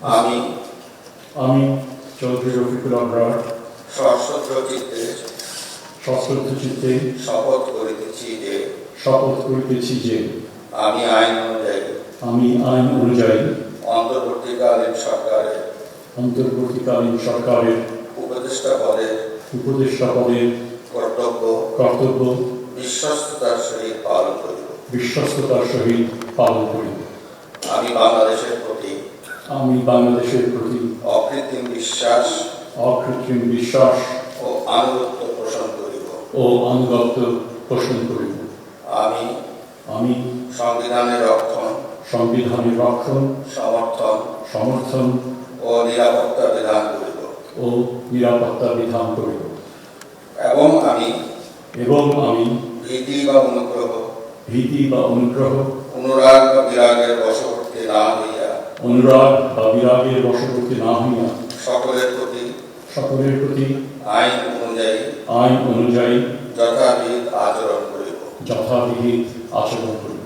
আমি আমি চৌধুরী রফিকুল আবরার সশ্রদ্ধ চিত্তে সশ্রদ্ধ চিত্তে শপথ করিতেছি যে শপথ করিতেছি যে আমি আইন অনুযায়ী আমি আইন অনুযায়ী অন্তর্বর্তীকালীন সরকারের অন্তর্বর্তীকালীন সরকারের উপদেষ্টা পদে উপদেষ্টা পদের কর্তব্য কর্তব্য বিশ্বস্ততার সহিত পালন করিব। বিশ্বস্ততার সহিত পালন করিব। আমি বাংলাদেশের প্রতি আমি বাংলাদেশের প্রতি অকৃত্রিম বিশ্বাস অকৃত্রিম বিশ্বাস ও আনুগত্য পোষণ করিব। ও আনুগত্য পোষণ করিব। আমি আমি সংবিধানের রক্ষণ সংবিধানের রক্ষণ সমর্থন সমর্থন ও নিরাপত্তা বিধান করিব। ও নিরাপত্তা বিধান করিব। এবং আমি এবং আমি ভীতি বা অনুগ্রহ ভীতি বা অনুগ্রহ অনুরাগ বা বিরাগের বশবর্তী না হইয়া অনুরাগ বা বিরাগের বশবর্তী না হইয়া সকলের প্রতি সকলের প্রতি আইন অনুযায়ী আইন অনুযায়ী যথাবিধ আচরণ করিব। যথাবিহিত আচরণ করিব।